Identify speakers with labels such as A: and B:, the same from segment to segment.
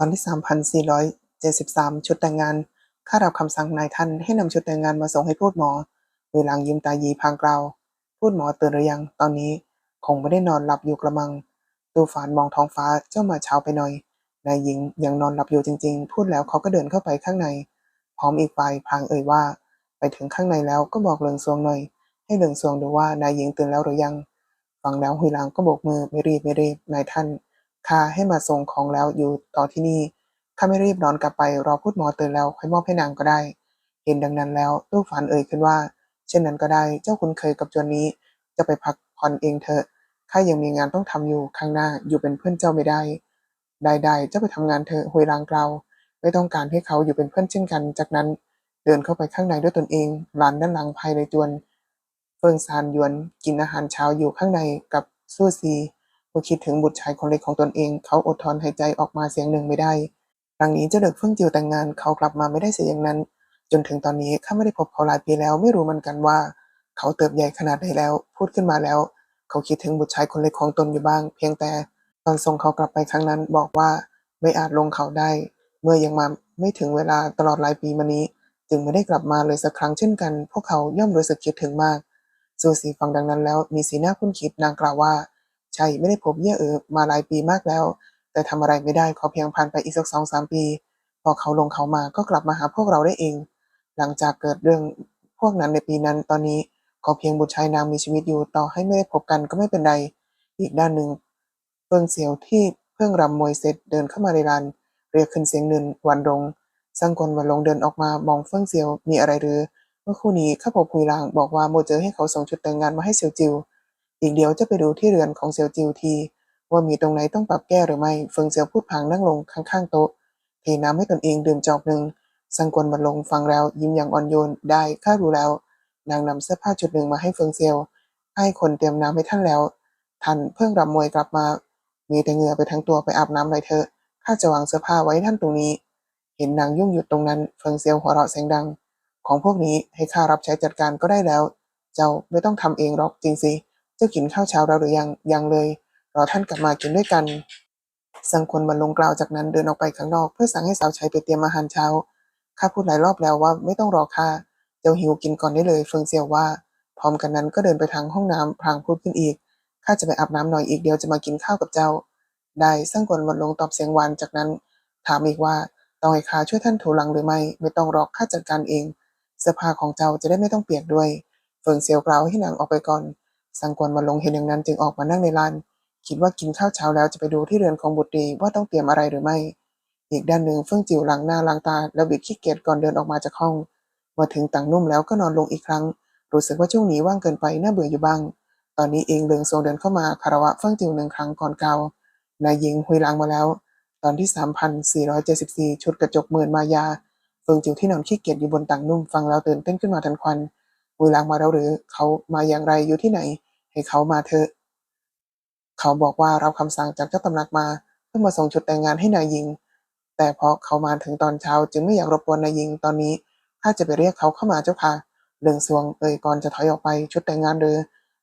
A: วันที่ 3,473 ชุดแต่งงาน ข้ารับคำสั่งนายท่านให้นำชุดแต่งงานมาส่งให้พูดหมอโดยหลังยิ้มตายีพางกล่าวพูดหมอตื่นหรือยัง ตอนนี้คงไม่ได้นอนหลับอยู่กระมัง ตูฝานมองท้องฟ้าเจ้ามาเช้าไปหน่อย นายหญิงยังนอนหลับอยู่จริง ๆ พูดแล้วเขาก็เดินเข้าไปข้างใน พร้อมอีกฝ่ายพางเอ่ยว่า ไปถึงข้างในแล้วก็บอกเลิงซวงหน่อย ให้เลิงซวงดูว่านายหญิงตื่นแล้วหรือยัง ฟังแล้วหุยหลางก็โบกมือไม่รีบไม่รีบนายท่าน ข้าให้มาส่งของแล้วอยู่ต่อที่นี่ข้าไม่รีบนอนกลับไปรอพูดหมอตื่นแล้วค่อยมอบให้นางก็ได้ เห็นดังนั้นแล้วลูกฝันเอ่ยขึ้นว่า เช่นนั้นก็ได้เจ้าคุ้นเคยกับจวนนี้ จะไปพักผ่อนเองเถอะข้ายังมีงานต้องทำอยู่ข้างหน้าอยู่เป็นเพื่อนเจ้าไม่ได้ ได้ๆเจ้าไปทำงานเถอะหุยลางกล่าวไม่ต้องการให้เขาอยู่เป็นเพื่อนเช่นกัน จากนั้นเดินเข้าไปข้างในด้วยตนเองหลานด้านหลังภายในจวน เฟิงซานยวนกินอาหารเช้าอยู่ข้างในกับสู้ซี มื่อคิดถึงบุตรชายคนเล็กของตนเอง เขาอดทนหายใจออกมาเสียงหนึ่งไม่ได้ครั้งนี้เจ้าเด็กเฟิ่งจิวแต่งงานเขากลับมาไม่ได้เสียอย่างนั้น จนถึงตอนนี้ข้าไม่ได้พบเขาหลายปีแล้วไม่รู้มือนกันว่า เขาเติบใหญ่ขนาดไหนแล้ว พูดขึ้นมาแล้ว เขาคิดถึงบุตรชายคนเล็กของตนอยู่บ้าง เพียงแต่ตอนส่งเขากลับไปครั้งนั้นบอกว่าไม่อาจลงเขาได้ เมื่อยังมาไม่ถึงเวลาตลอดหลายปีมานี้ จึงไม่ได้กลับมาเลยสักครั้งเช่นกัน พวกเขาย่อมรู้สึกคิดถึงมากซูซีฟังดังนั้นแล้วมีสีหน้าคุ้นคิดนางกล่าวว่า ใช่ไม่ได้พบเย่เออมาหลายปีมากแล้ว แต่ทำอะไรไม่ได้ขอเพียงผ่านไปอีกสักสองสามปี พอเขาลงเขามาก็กลับมาหาพวกเราได้เอง หลังจากเกิดเรื่องพวกนั้นในปีนั้นตอนนี้ขอเพียงบุตรชายนางมีชีวิตอยู่ต่อให้ไม่ได้พบกันก็ไม่เป็นไรอีกด้านหนึ่งเฟิงเสียวที่เพิ่งรำมวยเสร็จเดินเข้ามาในร้านเรียกขึ้นเสียงหนึ่งวันรงสังกลวันลงเดินออกมามองเฟิงเสียวมีอะไรหรือ เมื่อคู่นี้ข้าพบคุยลางบอกว่าโมเจอให้เขาส่งชุดแต่งงานมาให้เสียวจิว อีกเดี๋ยวจะไปดูที่เรือนของเสี่ยวจิวที ว่ามีตรงไหนต้องปรับแก้หรือไม่เฟิงเสี่ยวพูดพลางนั่งลงข้างๆโต๊ะเทน้ำให้ตนเองดื่มจอกหนึ่งสังกลวันลงฟังแล้วยิ้มอย่างอ่อนโยนได้ข้ารู้แล้ว นางนำเสื้อผ้าชุดหนึ่งมาให้เฟิงเซียวให้คนเตรียมน้ำให้ท่านแล้วท่านเพิ่งรำมวยกลับมา มีแต่เหงื่อไปทั้งตัวไปอาบน้ำเลยเถอะข้าจะวางเสื้อผ้าไว้ท่านตรงนี้ เห็นนางยุ่งอยู่ตรงนั้นเฟิงเซียวหัวเราะเสียงดัง ของพวกนี้ให้ข้ารับใช้จัดการก็ได้แล้ว เจ้าไม่ต้องทำเองหรอกจริงสิ เจ้ากินข้าวเช้าแล้วหรือยัง ยังเลย รอท่านกลับมากินด้วยกัน สังคนบรรลงกล่าวจากนั้นเดินออกไปข้างนอก เพื่อสั่งให้สาวใช้ไปเตรียมอาหารเช้า ข้าพูดหลายรอบแล้วว่าไม่ต้องรอข้า เจ้าหิวกินก่อนได้เลย เฟิงเซียวว่า พร้อมกันนั้นก็เดินไปทางห้องน้ำพลางพูดขึ้นอีก ข้าจะไปอาบน้ำหน่อยอีกเดียวจะมากินข้าวกับเจ้า ได้ สังกลวันลงตอบเสียงหวานจากนั้น ถามอีกว่าต้องให้ข้าช่วยท่านถูหลังหรือไม่ ไม่ต้องรอข้าจัดการเอง เสื้อผ้าของเจ้าจะได้ไม่ต้องเปียกด้วย เฟิงเซียวกล่าวให้นางออกไปก่อน สังกลวันลงเห็นอย่างนั้นจึงออกมานั่งในลาน คิดว่ากินข้าวเช้าแล้วจะไปดูที่เรือนของบุตรีว่าต้องเตรียมอะไรหรือไม่ อีกด้านหนึ่งเฟื่องจิ๋วล้างหน้าล้างตา แล้วบิดขี้เกียจก่อนเดินออกมาจากห้องมาถึงต่างนุ่มแล้วก็นอนลงอีกครั้ง รู้สึกว่าช่วงนี้ว่างเกินไปน่าเบื่ออยู่บ้าง ตอนนี้เองเลิงทรงเดินเข้ามาคารวะเฟื่องจิ๋วหนึ่งครั้งก่อนเกานายหญิงหุยล้างมาแล้ว ตอนที่ 3,474 ชุดกระจกหมื่นมายาเฟิงจิ๋วที่นอนขี้เกียจอยู่บนต่างนุ่มฟังแล้วตื่นเต้นขึ้นมาทันควันหุยลางมาแล้วหรือเขามาอย่างไรอยู่ที่ไหน ให้เขามาเถอะ เขาบอกว่ารับคำสั่งจากเจ้าตำหนักมาเพื่อมาส่งชุดแต่งงานให้นายหญิง แต่พอเขามาถึงตอนเช้าจึงไม่อยากรบกวนนายหญิงตอนนี้ข้าจะไปเรียกเขาเข้ามาเจ้าค่ะเรืองสวงเอ่ยก่อนจะถอยออกไปชุดแต่งงานเรือ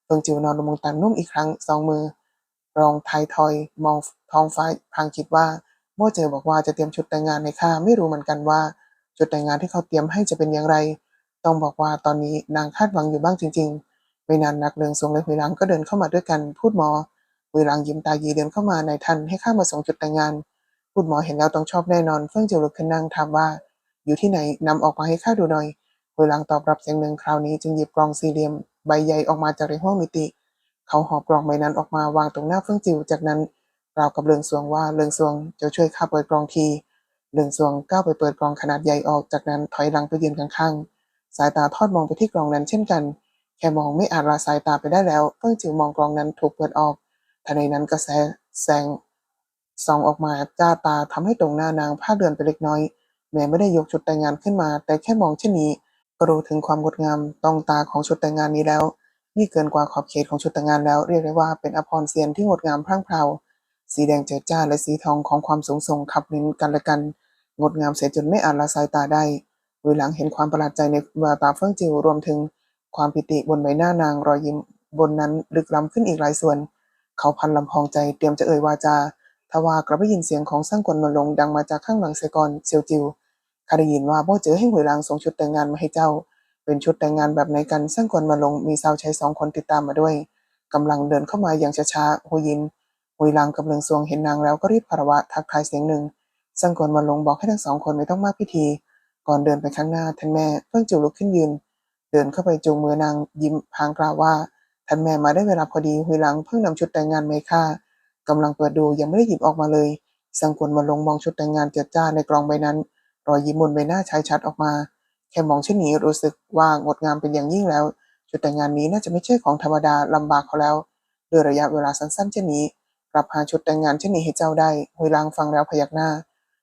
A: เฟิงจิวนอนลงบนตันนุ่มอีกครั้งสองมือ รองไทยทอยมองท้องฟ้าพลางคิดว่าโม่เจอบอกว่าจะเตรียมชุดแต่งงานในข้าไม่รู้เหมือนกันว่า ชุดแต่งงานที่เขาเตรียมให้จะเป็นอย่างไร ต้องบอกว่าตอนนี้นางคาดหวังอยู่บ้างจริง ๆ ไม่นานนักเรืองสวงและหุยหลังก็เดินเข้ามาด้วยกัน พูดหมอหุยหลังยิ้มตายีเดินเข้ามาในทันให้ข้ามาส่งจุดแต่งงาน พูดหมอเห็นแล้วต้องชอบแน่นอนเฟื่องเจียวลุกขึ้นนั่งถามว่า อยู่ที่ไหนนำออกมาให้ข้าดูหน่อยหุยหลังตอบรับเสียงหนึ่งคราวนี้จึงหยิบกล่องสี่เหลี่ยมใบใหญ่ออกมาจากในห้องมิติ เขาหอบกล่องใบนั้นออกมาวางตรงหน้าเฟื่องจิวจากนั้นกล่าวกับเรืองสวงว่าเรืองสวงจะช่วยข้าเปิดกล่องทีเรืองสวงก้าวไปเปิดกล่องขนาดใหญ่ออกจากนั้นถอยหลังไปยืนข้างๆสายตาทอดมองไปที่กล่องนั้นเช่นกัน แค่มองไม่อาจละสายตาไปได้แล้วเฟื่งจิวมองกลองนั้นถูกเปิดออกทันใดนั้นกระแสแสงส่องออกมาจ้าตาทำให้ตรงหน้านางผ้าเดือนไปเล็กน้อย แม้ไม่ได้ยกชุดแต่งงานขึ้นมา แต่แค่มองเช่นนี้ก็รู้ถึงความงดงามต้องตาของชุดแต่งงานนี้แล้ว นี่เกินกว่าขอบเขตของชุดแต่งงานแล้ว เรียกได้ว่าเป็นอภรณ์เซียนที่งดงามพรั่งพราวสีแดงเจิดจ้าและสีทองของความสูงส่งขับลิ้นกันและกัน งดงามเสียจนไม่อาจละสายตาได้เวหลังเห็นความประหลาดใจในแววตาเฟื่องจิวรวมถึง ความปิติบนใบหน้านางรอยยิ้มบนนั้นลึกล้ำขึ้นอีกหลายส่วน เขาพันลำพองใจเตรียมจะเอ่ยวาจา ทว่ากลับได้ยินเสียงของสร้างกวนมาลงดังมาจากข้างหลังเสยก่อนเซียวจิวข้าได้ยินว่าโบ้เจอให้หวยลางส่งชุดแต่งงานมาให้เจ้า เป็นชุดแต่งงานแบบไหนกันสร้างกวนมาลงมีสาวใช้สองคนติดตามมาด้วยกำลังเดินเข้ามาอย่างช้าๆหูยินหุยลางกับเลืองซวงเห็นนางแล้วก็รีบคารวะทักทายเสียงหนึ่งสร้างกวนมาลงบอกให้ทั้งสองคนไม่ต้องมาพิธี ก่อนเดินไปข้างหน้าท่านแม่เพิ่งจิวลุกขึ้นยืน เดินเข้าไปจูงมือนางยิ้มพางกล่าวว่าท่านแม่มาได้เวลาพอดีหุยหลังเพิ่งนำชุดแต่งงานมาให้ข้ากำลังเปิดดูยังไม่ได้หยิบออกมาเลย สังกวนมาลงมองชุดแต่งงานเจิดจ้าในกล่องใบนั้น รอยยิ้มบนใบหน้าชายชัดออกมา แค่มองเช่นนี้รู้สึกว่างดงามเป็นอย่างยิ่งแล้ว ชุดแต่งงานนี้น่าจะไม่ใช่ของธรรมดาลำบากเขาแล้วด้วยระยะเวลาสั้นๆเช่นนี้กลับหาชุดแต่งงานเช่นนี้ให้เจ้าได้หุยหลังฟังแล้วพยักหน้า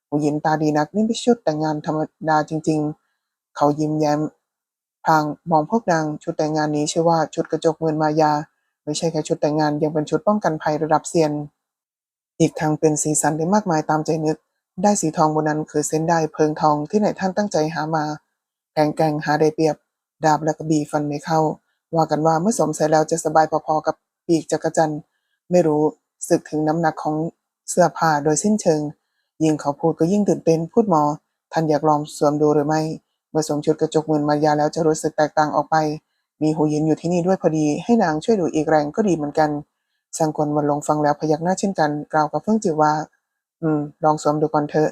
A: หูยินตาดีนักนี่ไม่ชุดแต่งงานธรรมดาจริง ๆ เขายิ้มแย้ม พลางมองพวกนางชุดแต่งงานนี้ชื่อว่าชุดกระจกเงินมายา ไม่ใช่แค่ชุดแต่งงานยังเป็นชุดป้องกันภัยระดับเซียน อีกทั้งเป็นสีสันได้มากมายตามใจนึก ได้สีทองบนนั้นคือเส้นได้เพิงทองที่ไหนท่านตั้งใจหามาแกงแกงหาได้เปรียบ ดาบและกระบี่ฟันไม่เข้า ว่ากันว่าเมื่อสวมใส่แล้วจะสบายพอๆกับปีกจักรจันทร์ไม่รู้สึกถึงน้ำหนักของเสื้อผ้าโดยสิ้นเชิง ยิ่งเขาพูดก็ยิ่งตื่นเต้นพูดหมอ ท่านอยากลองสวมดูหรือไม่ เมื่อสวมชุดกระจกเงินมายาแล้วจะรู้สึกแตกต่างออกไป มีหูยินอยู่ที่นี่ด้วยพอดี ให้นางช่วยดูอีกแรงก็ดีเหมือนกัน สังกวนมันลงฟังแล้วพยักหน้าเช่นกัน กล่าวกับเฟื่องจิวว่า อืม ลองสวมดูก่อนเถอะ